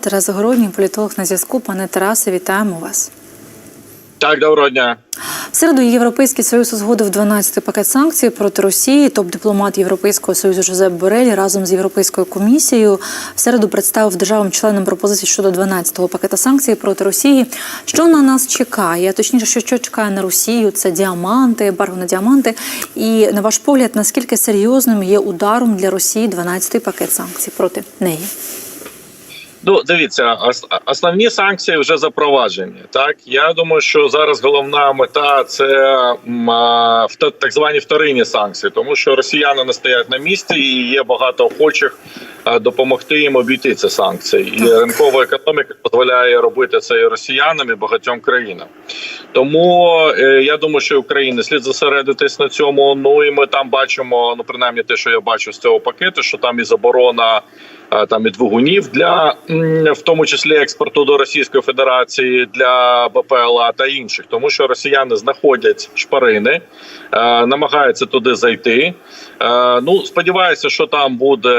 Тарас Загородній, політолог на зв'язку. Пане Тарасе, вітаємо вас. Так, доброго дня. В середу Європейський Союз узгодив 12-й пакет санкцій проти Росії. Топ-дипломат Європейського союзу Жозеп Борель разом з Європейською комісією в середу представив державам-членам пропозиції щодо 12-го пакета санкцій проти Росії. Що на нас чекає? Точніше, що, що чекає на Росію? Це діаманти, ембарго на діаманти. І на ваш погляд, наскільки серйозним є ударом для Росії 12-й пакет санкцій проти неї? Ну, дивіться, ос- основні санкції вже запроваджені. Так я думаю, що зараз головна мета це так звані вторинні санкції, тому що росіяни не стоять на місці, і є багато охочих допомогти їм обійти ці санкції. І ринкова економіка дозволяє робити це і росіянам і багатьом країнам. Тому е, я думаю, що Україна слід зосередитись на цьому. Ну і ми там бачимо, ну принаймні те, що я бачу з цього пакету, що там і заборона там і двигунів для в тому числі експорту до Російської Федерації для БПЛА та інших, тому що росіяни знаходять шпарини, е, намагаються туди зайти. Е, Ну сподіваюся, що там буде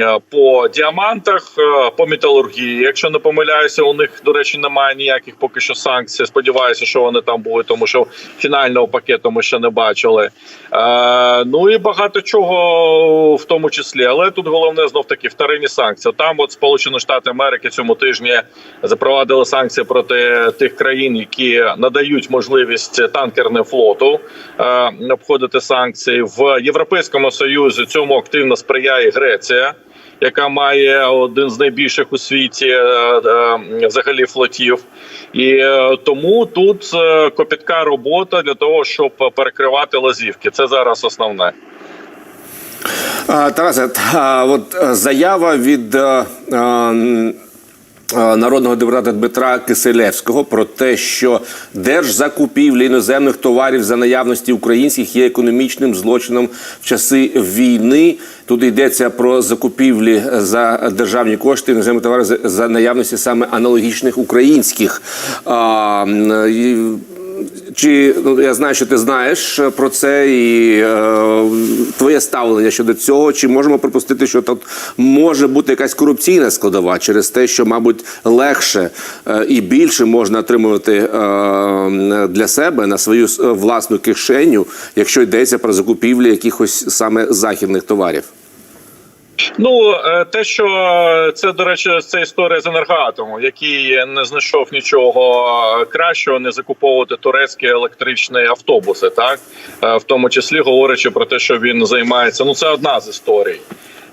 е, по діамантах, е, по металургії. Якщо не помиляюся, у них до речі немає ніяких поки що санкцій. Сподіваюся, що вони там будуть, тому що фінального пакету ми ще не бачили. Ну і багато чого в тому числі. Але тут головне знов таки вторинні санкції. Там, от Сполучені Штати Америки цьому тижні запровадили санкції проти тих країн, які надають можливість танкерним флоту обходити санкції в Європейському Союзі. Цьому активно сприяє Греція. Яка має один з найбільших у світі е, е, взагалі флотів, і е, тому тут копітка робота для того, щоб перекривати лазівки. Це зараз основне. Тарасе, от заява від народного депутата Дмитра Киселевського про те, що держзакупівлі іноземних товарів за наявності українських є економічним злочином в часи війни. Тут йдеться про закупівлі за державні кошти іноземних товарів за- наявності саме аналогічних українських. Чи ну я знаю, що ти знаєш про це, і е, твоє ставлення щодо цього? Чи можемо припустити, що тут може бути якась корупційна складова через те, що, мабуть, легше е, і більше можна отримувати е, для себе на свою е, власну кишеню, якщо йдеться про закупівлі якихось саме західних товарів? Ну е, те, що це до речі, це історія з енергоатому, який не знайшов нічого е, кращого, не закуповувати турецькі електричні автобуси, так Е, в тому числі говорячи про те, що він займається. Ну це одна з історій.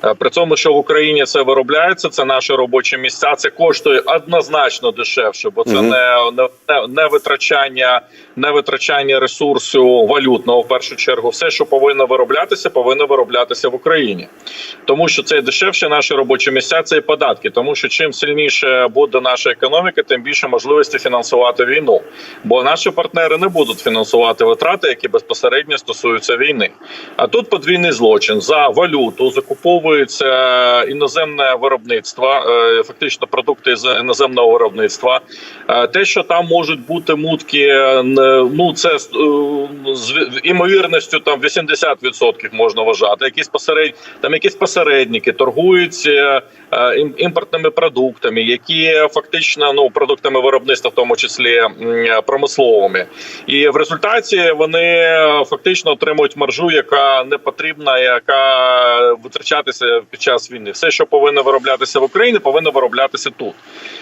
Е, При цьому, що в Україні це виробляється, це наші робочі місця. Це коштує однозначно дешевше, бо це не, не, не, витрачання, не витрачання ресурсу валютного в першу чергу. Все, що повинно вироблятися, повинно вироблятися в Україні, тому що це дешевше наші робочі місця, це і податки. Тому що чим сильніше буде наша економіка, тим більше можливості фінансувати війну. Бо наші партнери не будуть фінансувати витрати, які безпосередньо стосуються війни. А тут подвійний злочин за валюту закуповується іноземне виробництво, е, фактично продукти з іноземного виробництва. Е, Те, що там можуть бути мутки, е, ну це з імовірністю там 80% можна вважати. Якісь посеред там якісь посередники торгують е, імпортними продуктами, які фактично ну продуктами виробництва, в тому числі промисловими, і в результаті вони фактично отримують маржу, яка не потрібна, яка витрачатися під час війни. Все, що повинно вироблятися в Україні, повинно вироблятися тут.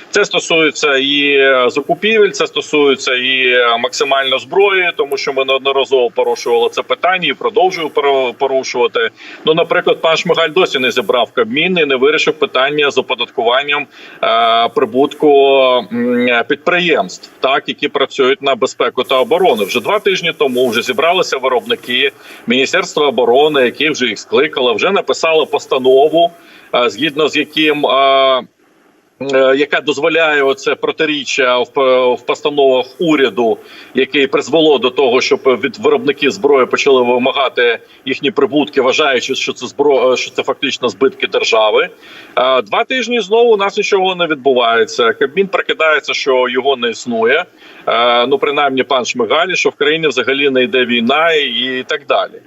Це стосується і закупівель, це стосується і максимально зброї, тому що ми неодноразово порушували це питання і продовжую порушувати. Ну, наприклад, пан Шмигаль досі не зібрав Кабмін і не вирішив питання з оподаткуванням е, прибутку підприємств, так які працюють на безпеку та оборону. Вже два тижні тому вже зібралися виробники Міністерства оборони, які вже їх скликали, вже написали постанову, е, згідно з яким. е, е, яка дозволяє оце протиріччя в, постановах уряду, яке призвело до того, щоб від виробників зброї почали вимагати їхні прибутки, вважаючи, що це збро, що це фактично збитки держави. Два тижні знову у нас нічого не відбувається. Кабмін прикидається, що його не існує. Ну принаймні, пан Шмигаль, що в країні взагалі не йде війна і так далі.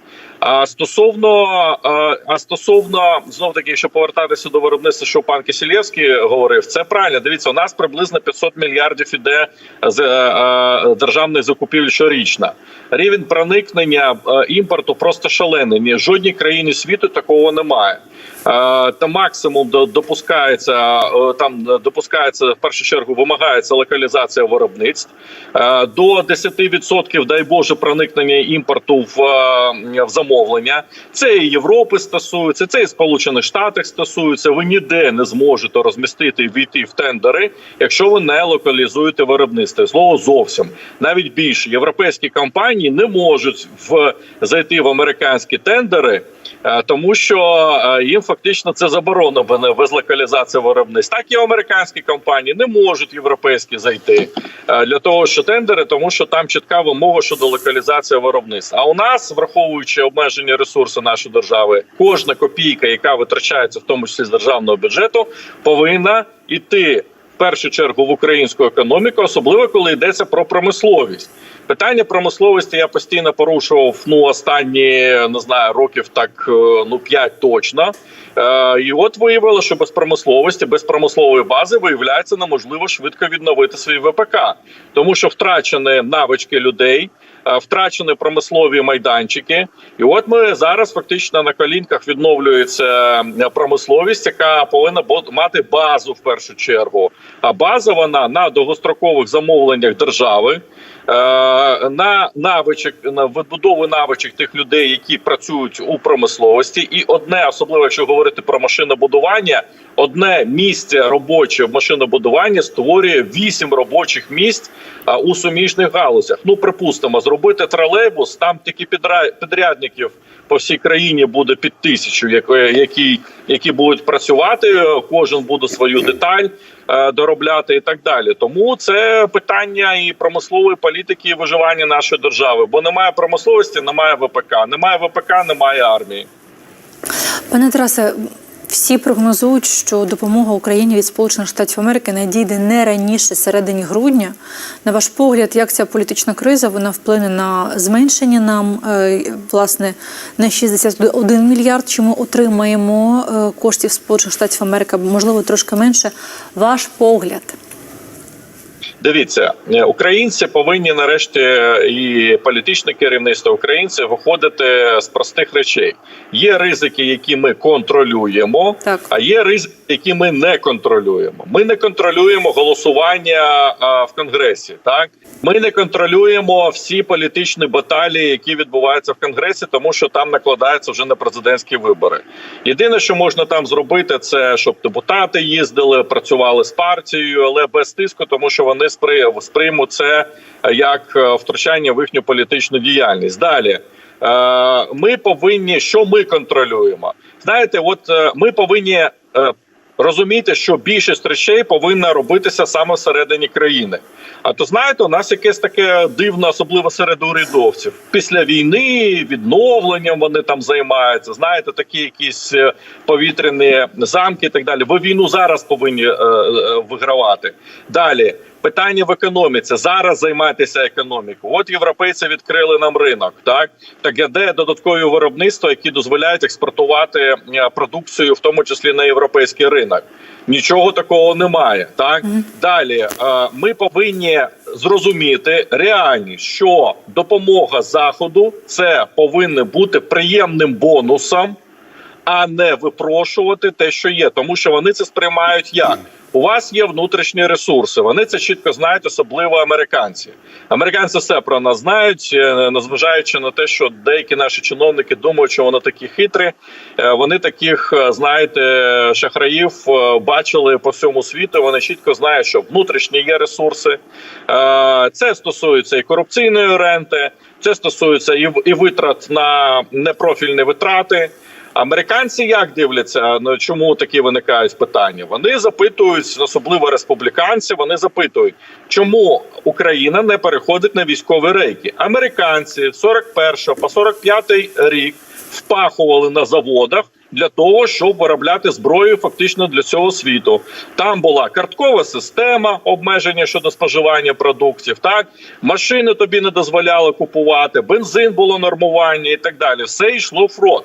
А стосовно а, стосовно знов таки, якщо повертатися до виробництва, що пан Кисілєвський говорив, це правильно. Дивіться, у нас приблизно 500 мільярдів іде з е, е, державних закупівель щорічно. Рівень проникнення е, імпорту просто шалений. Ні, жодній країні світу такого немає. Та максимум до- допускається там допускається в першу чергу, вимагається локалізація виробництв до 10% дай Боже проникнення імпорту в, в замовлення. Це і Європи стосується, це і Сполучених Штатів стосується. Ви ніде не зможете розмістити і війти в тендери, якщо ви не локалізуєте виробництво. Слово зовсім навіть більше європейські компанії не можуть в зайти в американські тендери. Е, Тому що е, їм фактично це заборонено без локалізації виробництва. Так і американські компанії не можуть європейські зайти е, для того, що тендери, тому що там чітка вимога щодо локалізації виробництва. А у нас, враховуючи обмежені ресурси нашої держави, кожна копійка, яка витрачається, в тому числі з державного бюджету, повинна йти в першу чергу в українську економіку, особливо коли йдеться про промисловість. Питання промисловості я постійно порушував ну останні не знаю років так е, ну 5 точно. Е, і от виявило, що без промисловості, без промислової бази виявляється неможливо швидко відновити свій ВПК, тому що втрачені навички людей. е, Втрачені промислові майданчики, і от ми зараз фактично на колінках відновлюється промисловість, яка повинна мати базу в першу чергу. А база вона на довгострокових замовленнях держави, на навичок на відбудову навичок тих людей, які працюють у промисловості, і одне, особливо якщо говорити про машинобудування, одне місце робоче в машинобудуванні створює вісім робочих місць у суміжних галузях. Ну припустимо, зробити тролейбус, там тільки підрядників по всій країні буде під тисячу, які, які, будуть працювати. Кожен буде свою деталь е, доробляти і так далі. Тому це питання і промислової політики, і виживання нашої держави. Бо немає промисловості, немає ВПК, немає ВПК, немає армії. Пане Тарасе, всі прогнозують, що допомога Україні від Сполучених Штатів Америки надійде не раніше середині грудня. На ваш погляд, як ця політична криза вона вплине на зменшення нам е, власне на 61 мільярд? Чи ми отримаємо е, коштів Сполучених Штатів Америки, можливо трошки менше? Ваш погляд? Дивіться, е, українці повинні нарешті е, і політичне керівництво українців виходити з простих речей. Є ризики, які ми контролюємо, Так. а є ризики, які ми не контролюємо. Ми не контролюємо голосування а, в конгресі. Так ми не контролюємо всі політичні баталії, які відбуваються в конгресі, тому що там накладаються вже на президентські вибори. Єдине, що можна там зробити, це щоб депутати їздили, працювали з партією, але без тиску, тому що вони спри- сприймуть це як е, втручання в їхню політичну діяльність. Далі. Е, Ми повинні, що ми контролюємо. Знаєте, от е, ми повинні е, розуміти, що більшість речей повинна робитися саме всередині країни. А то знаєте, у нас якесь таке дивно, особливо серед урядовців. Після війни відновленням вони там займаються. Знаєте, такі якісь е, повітряні замки і так далі. Ви війну зараз повинні е, е, вигравати. Далі питання в економіці. Зараз займайтеся економікою. От європейці відкрили нам ринок. Так так а де додаткові виробництва, які дозволяють експортувати е, продукцію, в тому числі на європейський ринок. Нічого такого немає. Так далі е, ми повинні зрозуміти реальність, що допомога заходу це повинен бути приємним бонусом а не випрошувати те, що є, тому що вони це сприймають як. У вас є внутрішні ресурси. Вони це чітко знають, особливо американці. Американці все про нас знають, е, незважаючи на те, що деякі наші чиновники думають, що вони такі хитрі. Е, Вони таких, е, знаєте, шахраїв бачили по всьому світу. Вони чітко знають, що внутрішні є ресурси. Це стосується і корупційної ренти, це стосується і витрат на непрофільні витрати. Американці як дивляться, ну чому такі виникають питання? Вони запитують, особливо республіканці. Вони запитують, чому Україна не переходить на військові рейки. Американці з 41 по 45 рік впахували на заводах, для того, щоб виробляти зброю фактично для цього світу. Там була карткова система обмеження щодо споживання продуктів. Так машини тобі не дозволяли купувати, бензин було нормування і так далі. Все йшло в фронт.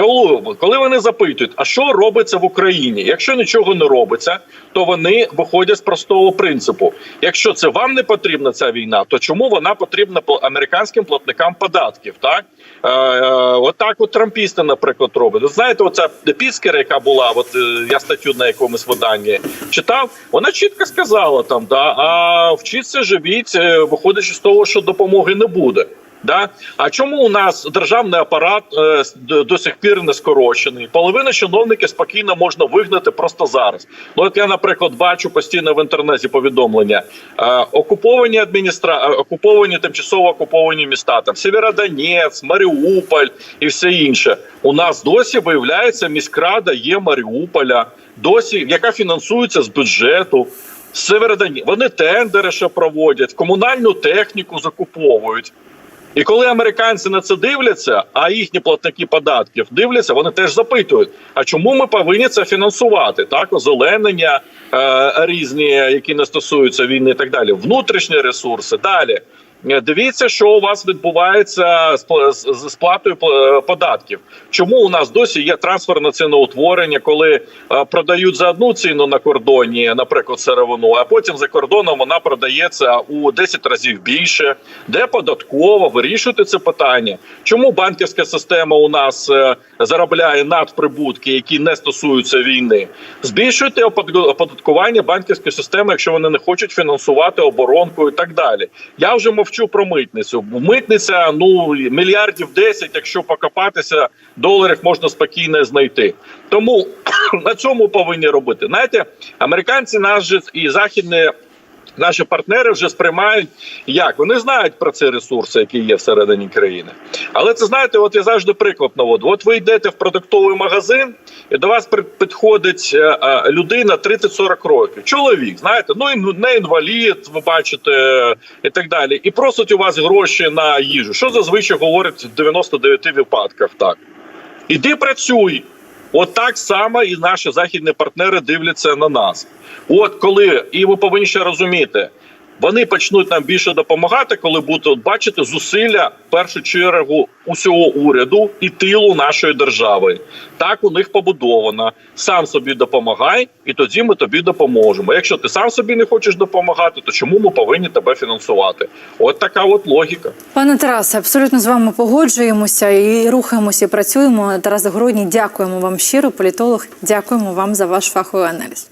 Тому, коли вони запитують, а що робиться в Україні? Якщо нічого не робиться, то вони виходять з простого принципу: якщо це вам не потрібна ця війна, то чому вона потрібна американським платникам податків? Так е, е, отак, от трампісти, наприклад, роблять. Знаєте, оця піскера, яка була, от е, я статтю на якомусь виданні читав, вона чітко сказала там: да, а вчіться живіть, е, виходячи з того, що допомоги не буде. Да? А чому у нас державний апарат е, до, сих пір не скорочений? Половину чиновників спокійно можна вигнати просто зараз. Ну, от я, наприклад, бачу постійно в інтернеті повідомлення: е, окуповані адміністра... е, окуповані тимчасово окуповані міста, там Сєвєродонець, Маріуполь і все інше. У нас досі виявляється міськрада є Маріуполя, досі яка фінансується з бюджету. Северодоні вони тендери ще проводять, комунальну техніку закуповують. І коли американці на це дивляться, а їхні платники податків дивляться, вони теж запитують: а чому ми повинні це фінансувати? Так, озеленення е, різні, які не стосуються війни, і так далі, внутрішні ресурси. Далі дивіться, що у вас відбувається з пла- з з сплатою е, податків. Чому у нас досі є трансферне ціноутворення, коли е, продають за одну ціну на кордоні, наприклад, сировину, а потім за кордоном вона продається у 10 разів більше. Де податково вирішуйте це питання? Чому банківська система у нас е, заробляє надприбутки, які не стосуються війни? Збільшуйте оподаткування банківської системи, якщо вони не хочуть фінансувати оборонку і так далі. Я вже мовчу про митницю. Митниця ну мільярдів 10, якщо покопатися, доларів можна спокійно знайти. Тому на цьому повинні робити. Знаєте, американці нас же і західні. Наші партнери вже сприймають як вони знають про ці ресурси, які є всередині країни. Але це знаєте, от я завжди приклад наводу. От ви йдете в продуктовий магазин, і до вас підходить е, е, людина 30-40 років. Чоловік, знаєте, ну не інвалід, ви бачите, е, і так далі. І просить у вас гроші на їжу. Що зазвичай говорять в 99 випадках так. Іди працюй. От так само і наші західні партнери дивляться на нас. От коли, і ви повинні ще розуміти, вони почнуть нам більше допомагати, коли будуть бачити зусилля в першу чергу усього уряду і тилу нашої держави. Так у них побудовано. Сам собі допомагай, і тоді ми тобі допоможемо. Якщо ти сам собі не хочеш допомагати, то чому ми повинні тебе фінансувати? От така от логіка. Пане Тарасе, абсолютно з вами погоджуємося і рухаємося, і працюємо. Тарас Загородній, дякуємо вам щиро, політолог. Дякуємо вам за ваш фаховий аналіз.